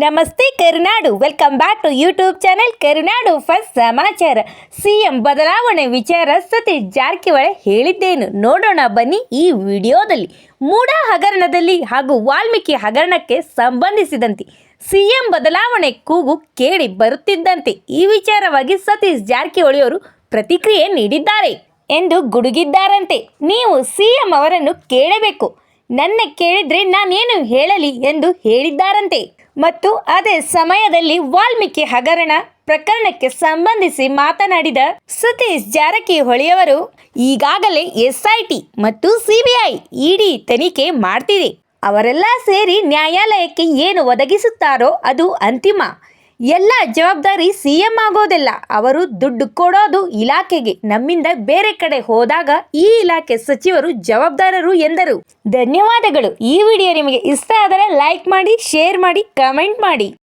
ನಮಸ್ತೆ Karunadu. Welcome back to YouTube channel Karunadu first ಸಮಾಚಾರ CM ಬದಲಾವಣೆ ವಿಚಾರ ಸತೀಶ್ ಜಾರಕಿಹೊಳಿ ಹೇಳಿದ್ದೇನು. ನೋಡೋಣ ಬನ್ನಿ ಈ ವಿಡಿಯೋದಲ್ಲಿ. ಮೂಡ ಹಗರಣದಲ್ಲಿ ಹಾಗೂ ವಾಲ್ಮೀಕಿ ಹಗರಣಕ್ಕೆ ಸಂಬಂಧಿಸಿದಂತೆ ಸಿಎಂ ಬದಲಾವಣೆ ಕೂಗು ಕೇಳಿ ಬರುತ್ತಿದ್ದಂತೆ. ಈ ವಿಚಾರವಾಗಿ ಸತೀಶ್ ಜಾರಕಿಹೊಳಿ ಅವರು ಪ್ರತಿಕ್ರಿಯೆ ನೀಡಿದ್ದಾರೆ ಎಂದು ಗುಡುಗಿದ್ದಾರಂತೆ. ನೀವು ಸಿಎಂ ಅವರನ್ನು ಕೇಳಬೇಕು. ನನ್ನ ಕೇಳಿದ್ರೆ ನಾನೇನು ಹೇಳಲಿ ಎಂದು ಹೇಳಿದ್ದಾರಂತೆ. ಮತ್ತು ಅದೇ ಸಮಯದಲ್ಲಿ ವಾಲ್ಮೀಕಿ ಹಗರಣ ಪ್ರಕರಣಕ್ಕೆ ಸಂಬಂಧಿಸಿ ಮಾತನಾಡಿದ ಸತೀಶ್ ಜಾರಕಿಹೊಳಿಯವರು, ಈಗಾಗಲೇ ಎಸ್ಐಟಿ ಮತ್ತು ಸಿಬಿಐ ಇಡಿ ತನಿಖೆ ಮಾಡ್ತಿದೆ. ಅವರೆಲ್ಲ ಸೇರಿ ನ್ಯಾಯಾಲಯಕ್ಕೆ ಏನು ಒದಗಿಸುತ್ತಾರೋ ಅದು ಅಂತಿಮ. ಎಲ್ಲ ಜವಾಬ್ದಾರಿ ಸಿಎಂ ಆಗೋದಿಲ್ಲ. ಅವರು ದುಡ್ಡು ಕೊಡೋದು ಇಲಾಖೆಗೆ, ನಮ್ಮಿಂದ ಬೇರೆ ಕಡೆ ಹೋದಾಗ ಈ ಇಲಾಖೆ ಸಚಿವರು ಜವಾಬ್ದಾರರು ಎಂದರು. ಧನ್ಯವಾದಗಳು. ಈ ವಿಡಿಯೋ ನಿಮಗೆ ಇಷ್ಟ ಆದರೆ ಲೈಕ್ ಮಾಡಿ, ಶೇರ್ ಮಾಡಿ, ಕಮೆಂಟ್ ಮಾಡಿ.